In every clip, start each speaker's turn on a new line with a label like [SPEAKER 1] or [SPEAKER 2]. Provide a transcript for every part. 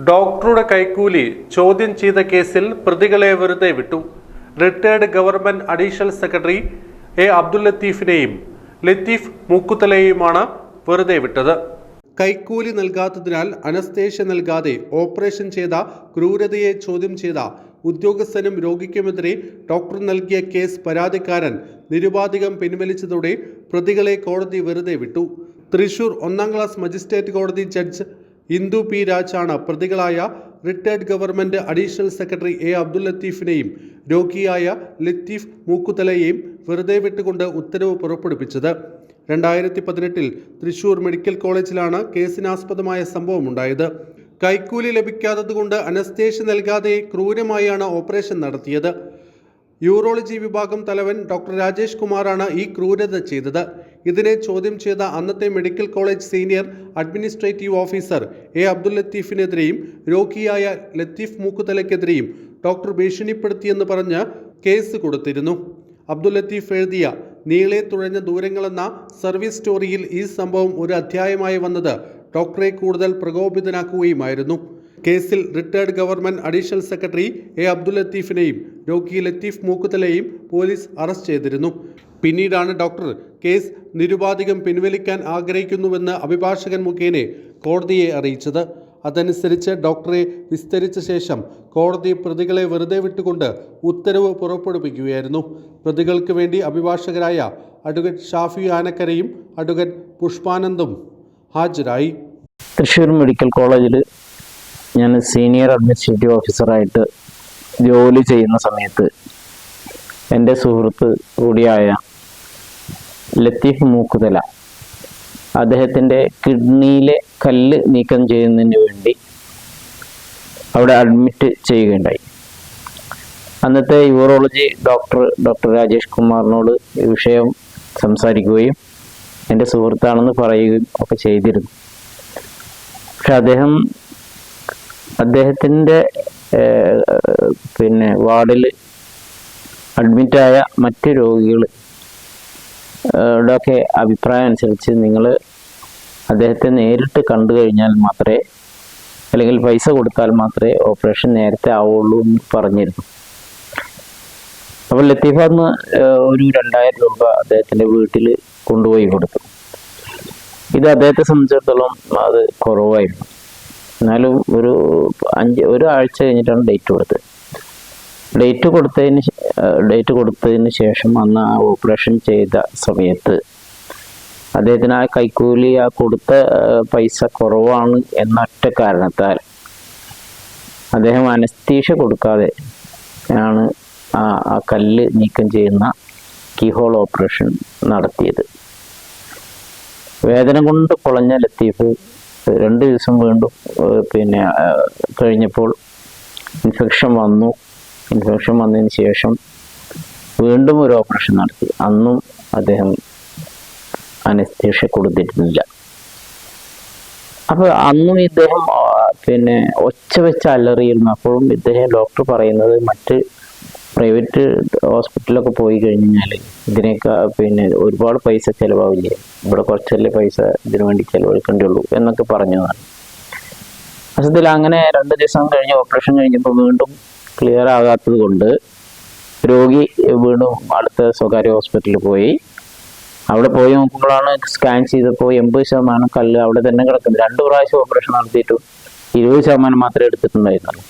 [SPEAKER 1] ഡോക്ടറുടെ കൈക്കൂലി ചോദ്യം ചെയ്ത കേസിൽ പ്രതികളെ വെറുതെ വിട്ടു. Retired government additional secretary A Abdul ലത്തീഫിനെയും Latheef മൂക്കുത്തലയെയുമാണ് വെറുതെ വിട്ടത്. കൈക്കൂലി നൽകാത്തതിനാൽ അനസ്തേഷ്യ നൽകാതെ ഓപ്പറേഷൻ ചെയ്ത ക്രൂരതയെ ചോദ്യം ചെയ്ത ഉദ്യോഗസ്ഥനും രോഗിക്കുമെതിരെ ഡോക്ടർ നൽകിയ കേസ് പരാതിക്കാരൻ നിരുപാധികം പിൻവലിച്ചതോടെ പ്രതികളെ കോടതി വെറുതെ വിട്ടു. തൃശൂർ ഒന്നാം ക്ലാസ് മജിസ്ട്രേറ്റ് കോടതി ജഡ്ജ് ഇന്ദു പി രാജാണ് പ്രതികളായ retired government additional secretary A Abdul ലത്തീഫിനെയും രോഗിയായ ലത്തീഫ് മൂക്കുതലയെയും വെറുതെ വിട്ടുകൊണ്ട് ഉത്തരവ് പുറപ്പെടുവിച്ചത്. രണ്ടായിരത്തി പതിനെട്ടിൽ തൃശൂർ മെഡിക്കൽ കോളേജിലാണ് കേസിനാസ്പദമായ സംഭവമുണ്ടായത്. കൈക്കൂലി ലഭിക്കാത്തതുകൊണ്ട് അനസ്തേഷ്യ നൽകാതെ ക്രൂരമായാണ് ഓപ്പറേഷൻ നടത്തിയത്. യൂറോളജി വിഭാഗം തലവൻ ഡോക്ടർ രാജേഷ് കുമാറാണ് ഈ ക്രൂരത ചെയ്തത്. ഇതിനെ ചോദ്യം ചെയ്ത അന്നത്തെ medical college senior administrative officer A Abdul ലത്തീഫിനെതിരെയും രോഗിയായ ലത്തീഫ് മൂക്കുതലയ്ക്കെതിരെയും ഡോക്ടർ ഭീഷണിപ്പെടുത്തിയെന്ന് പറഞ്ഞ് കേസ് കൊടുത്തിരുന്നു. അബ്ദുൽ ലത്തീഫ് എഴുതിയ നീളെ തുഴഞ്ഞ ദൂരങ്ങളെന്ന സർവീസ് സ്റ്റോറിയിൽ ഈ സംഭവം ഒരു അധ്യായമായി വന്നത് ഡോക്ടറെ കൂടുതൽ പ്രകോപിതനാക്കുകയുമായിരുന്നു. കേസിൽ retired government additional secretary A Abdul ലത്തീഫിനെയും രോഗി ലത്തീഫ് മൂക്കുതലയെയും പോലീസ് അറസ്റ്റ് ചെയ്തിരുന്നു. പിന്നീടാണ് ഡോക്ടർ കേസ് നിരുപാധികം പിൻവലിക്കാൻ ആഗ്രഹിക്കുന്നുവെന്ന് അഭിഭാഷകൻ മുഖേന കോടതിയെ അറിയിച്ചത്. അതനുസരിച്ച് ഡോക്ടറെ വിസ്തരിച്ച ശേഷം കോടതി പ്രതികളെ വെറുതെ വിട്ടുകൊണ്ട് ഉത്തരവ് പുറപ്പെടുവിക്കുകയായിരുന്നു. പ്രതികൾക്ക് വേണ്ടി അഭിഭാഷകരായ അഡ്വക്കേറ്റ് ഷാഫി ആനക്കരയും അഡ്വക്കേറ്റ് പുഷ്പാനന്ദും ഹാജരായി.
[SPEAKER 2] തൃശ്ശൂർ മെഡിക്കൽ കോളേജിൽ ഞാൻ സീനിയർ അഡ്മിനിസ്ട്രേറ്റീവ് ഓഫീസറായിട്ട് ജോലി ചെയ്യുന്ന സമയത്ത് എന്റെ സുഹൃത്ത് കൂടിയായ ലത്തീഫ് മൂക്കുതല. അദ്ദേഹത്തിന്റെ കിഡ്നിയിലെ കല്ല് നീക്കം ചെയ്യുന്നതിന് വേണ്ടി അവിടെ അഡ്മിറ്റ് ചെയ്യുകയുണ്ടായി. അന്നത്തെ യൂറോളജി ഡോക്ടർ ഡോക്ടർ രാജേഷ് കുമാറിനോട് ഈ വിഷയം സംസാരിക്കുകയും എന്റെ സുഹൃത്താണെന്ന് പറയുകയും ഒക്കെ ചെയ്തിരുന്നു. പക്ഷെ അദ്ദേഹം അദ്ദേഹത്തിന്റെ പിന്നെ വാർഡിൽ അഡ്മിറ്റായ മറ്റ് രോഗികൾ ഒക്കെ അഭിപ്രായം അനുസരിച്ച് നിങ്ങൾ അദ്ദേഹത്തെ നേരിട്ട് കണ്ടു കഴിഞ്ഞാൽ മാത്രമേ അല്ലെങ്കിൽ പൈസ കൊടുത്താൽ മാത്രമേ ഓപ്പറേഷൻ നേരത്തെ ആവുള്ളൂ എന്ന് പറഞ്ഞിരുന്നു. അപ്പോൾ ലത്തീഫ ഒരു രണ്ടായിരം രൂപ അദ്ദേഹത്തിന്റെ വീട്ടിൽ കൊണ്ടുപോയി കൊടുത്തു. ഇത് അദ്ദേഹത്തെ സംബന്ധിച്ചിടത്തോളം അത് കുറവായിരുന്നു. എന്നാലും ഒരു അഞ്ച് ഒരാഴ്ച കഴിഞ്ഞിട്ടാണ് ഡേറ്റ് കൊടുത്തത്. ഡേറ്റ് കൊടുത്തതിന് ഡേറ്റ് കൊടുത്തതിന് ശേഷം അന്ന് ആ ഓപ്പറേഷൻ ചെയ്ത സമയത്ത് അദ്ദേഹത്തിന് ആ കൈക്കൂലി ആ കൊടുത്ത പൈസ കുറവാണ് എന്നൊറ്റ കാരണത്താൽ അദ്ദേഹം അനസ്തീഷ കൊടുക്കാതെ ആണ് ആ ആ കല്ല് നീക്കം ചെയ്യുന്ന കീഹോൾ ഓപ്പറേഷൻ നടത്തിയത്. വേദന കൊണ്ട് പൊളഞ്ഞ ലത്തീഫ് രണ്ട് ദിവസം വീണ്ടും പിന്നെ കഴിഞ്ഞപ്പോൾ ഇൻഫെക്ഷൻ വന്നു. ഇൻഫെക്ഷൻ വന്നതിന് ശേഷം വീണ്ടും ഒരു ഓപ്പറേഷൻ നടത്തി. അന്നും അദ്ദേഹം അനസ്തേഷ്യ കൊടുത്തിരുന്നില്ല. അപ്പോൾ അന്നും ഇദ്ദേഹം പിന്നെ ഒച്ച വെച്ച് അലറിയിരുന്നു. അപ്പോഴും ഇദ്ദേഹം ഡോക്ടർ പറയുന്നത് മറ്റ് പ്രൈവറ്റ് ഹോസ്പിറ്റലൊക്കെ പോയി കഴിഞ്ഞാൽ ഇതിനേക്കാ പിന്നെ ഒരുപാട് പൈസ ചിലവാവില്ലേ? ഇവിടെ കുറച്ചല്ലേ പൈസ ഇതിനു വേണ്ടി ചിലവഴിക്കേണ്ടുള്ളൂ എന്നൊക്കെ പറഞ്ഞതാണ്. അസത്തിൽ അങ്ങനെ രണ്ട് ദിവസം കഴിഞ്ഞ് ഓപ്പറേഷൻ കഴിഞ്ഞപ്പോൾ വീണ്ടും ക്ലിയർ ആകാത്തത് കൊണ്ട് രോഗി വീണ്ടും അടുത്ത സ്വകാര്യ ഹോസ്പിറ്റലിൽ പോയി. അവിടെ പോയി നോക്കുമ്പോഴാണ് സ്കാൻ ചെയ്തപ്പോൾ എൺപത് ശതമാനം കല്ല് അവിടെ തന്നെ കിടക്കുന്നത് രണ്ട് പ്രാവശ്യം ഓപ്പറേഷൻ നടത്തിയിട്ടും ഇരുപത് ശതമാനം മാത്രമേ എടുത്തിട്ടുണ്ടായിരുന്നുള്ളൂ.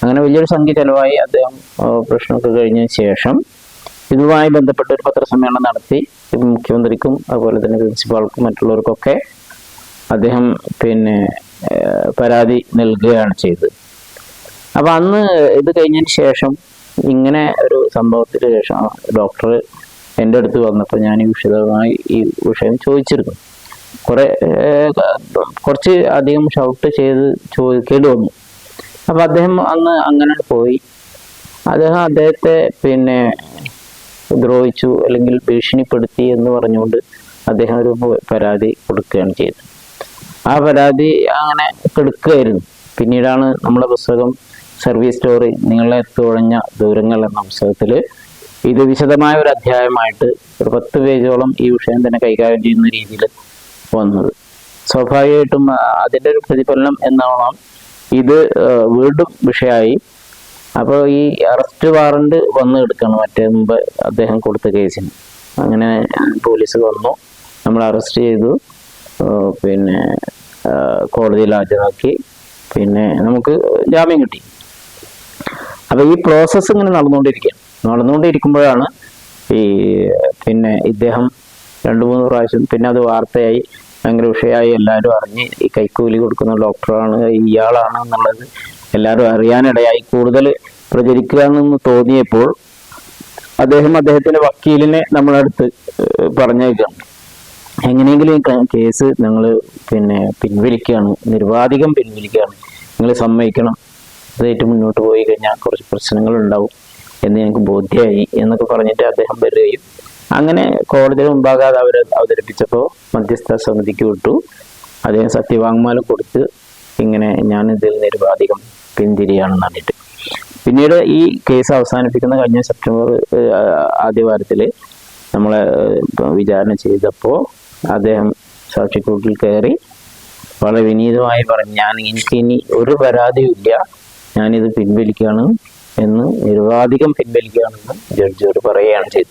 [SPEAKER 2] അങ്ങനെ വലിയൊരു സംഖ്യ ചെലവായി അദ്ദേഹം ഓപ്പറേഷനൊക്കെ കഴിഞ്ഞതിന് ശേഷം ഇതുമായി ബന്ധപ്പെട്ട് ഒരു പത്രസമ്മേളനം നടത്തി. മുഖ്യമന്ത്രിക്കും അതുപോലെ തന്നെ പ്രിൻസിപ്പാൾക്കും മറ്റുള്ളവർക്കൊക്കെ അദ്ദേഹം പിന്നെ പരാതി നൽകുകയാണ് ചെയ്തത്. അപ്പൊ അന്ന് ഇത് കഴിഞ്ഞതിന് ശേഷം ഇങ്ങനെ ഒരു സംഭവത്തിന് ശേഷം ഡോക്ടർ എന്റെ അടുത്ത് വന്നപ്പോൾ ഞാൻ വിശദമായി ഈ വിഷയം ചോദിച്ചിരുന്നു. കുറെ കുറച്ച് അധികം ഷൗട്ട് ചെയ്ത് ചോദിക്കേണ്ടി വന്നു. അപ്പൊ അദ്ദേഹം അന്ന് അങ്ങനെ പോയി. അദ്ദേഹം അദ്ദേഹത്തെ പിന്നെ ദ്രോഹിച്ചു അല്ലെങ്കിൽ ഭീഷണിപ്പെടുത്തി എന്ന് പറഞ്ഞുകൊണ്ട് അദ്ദേഹം ഒരു പരാതി കൊടുക്കുകയാണ് ചെയ്തത്. ആ പരാതി അങ്ങനെ കെടുക്കുകയായിരുന്നു. പിന്നീടാണ് നമ്മുടെ പുസ്തകം സർവീസ് സ്റ്റോറി നിങ്ങളെ തുഴഞ്ഞ ദൂരങ്ങൾ എന്ന പുസ്തകത്തിൽ ഇത് വിശദമായ ഒരു അധ്യായമായിട്ട് ഒരു പത്ത് പേജോളം ഈ വിഷയം തന്നെ കൈകാര്യം ചെയ്യുന്ന രീതിയിൽ വന്നത്. സ്വാഭാവികമായിട്ടും അതിന്റെ ഒരു പ്രതിഫലനം എന്നോണം ഇത് വീണ്ടും വിഷയമായി അപ്പോൾ ഈ അറസ്റ്റ് വാറണ്ട് വന്ന് എടുക്കണം മറ്റേ മുമ്പ് അദ്ദേഹം കൊടുത്ത കേസിന്. അങ്ങനെ പോലീസ് വന്നു നമ്മൾ അറസ്റ്റ് ചെയ്തു. പിന്നെ കോടതിയിൽ ഹാജരാക്കി. പിന്നെ നമുക്ക് ജാമ്യം കിട്ടി. അപ്പൊ ഈ പ്രോസസ്സ് ഇങ്ങനെ നടന്നുകൊണ്ടിരിക്കുകയാണ് നടന്നുകൊണ്ടിരിക്കുമ്പോഴാണ് ഈ പിന്നെ ഇദ്ദേഹം രണ്ടു മൂന്ന് പ്രാവശ്യം പിന്നെ അത് വാർത്തയായി. ഭയങ്കര വിഷയമായി. എല്ലാവരും അറിഞ്ഞ് ഈ കൈക്കൂലി കൊടുക്കുന്ന ഡോക്ടറാണ് ഇയാളാണ് എന്നുള്ളത് എല്ലാവരും അറിയാനിടയായി. കൂടുതൽ പ്രചരിക്കുക എന്ന് തോന്നിയപ്പോൾ അദ്ദേഹം അദ്ദേഹത്തിന്റെ വക്കീലിനെ നമ്മളടുത്ത് പറഞ്ഞേക്കാണ് എങ്ങനെയെങ്കിലും ഈ കേസ് ഞങ്ങൾ പിന്നെ പിൻവലിക്കുകയാണ് നിർവാധികം പിൻവലിക്കുകയാണ്. നിങ്ങൾ സമ്മതിക്കണം. ഇതായിട്ട് മുന്നോട്ട് പോയി കഴിഞ്ഞാൽ കുറച്ച് പ്രശ്നങ്ങൾ ഉണ്ടാവും എന്ന് ഞങ്ങൾക്ക് ബോധ്യമായി എന്നൊക്കെ പറഞ്ഞിട്ട് അദ്ദേഹം വരികയും അങ്ങനെ കോടതിയുടെ അത് അവർ അവതരിപ്പിച്ചപ്പോൾ മധ്യസ്ഥ സമിതിക്ക് വിട്ടു. അദ്ദേഹം സത്യവാങ്മാലം കൊടുത്ത് ഇങ്ങനെ ഞാൻ ഇതിൽ നിരുപാധികം പിന്തിരിയാണെന്ന് പറഞ്ഞിട്ട്. പിന്നീട് ഈ കേസ് അവസാനിപ്പിക്കുന്ന കഴിഞ്ഞ സെപ്റ്റംബർ ആദ്യ ആദ്യവാരത്തിൽ നമ്മളെ വിചാരണ ചെയ്തപ്പോൾ അദ്ദേഹം സാക്ഷിക്കൂട്ടിൽ കയറി വളരെ വിനീതമായി പറഞ്ഞു ഞാൻ എനിക്ക് ഇനി ഒരു പരാതിയും ഇല്ല. ഞാനിത് പിൻവലിക്കുകയാണ് എന്ന് നിരുപാധികം പിൻവലിക്കുകയാണെന്ന് ജഡ്ജിയോട് പറയുകയാണ് ചെയ്തത്.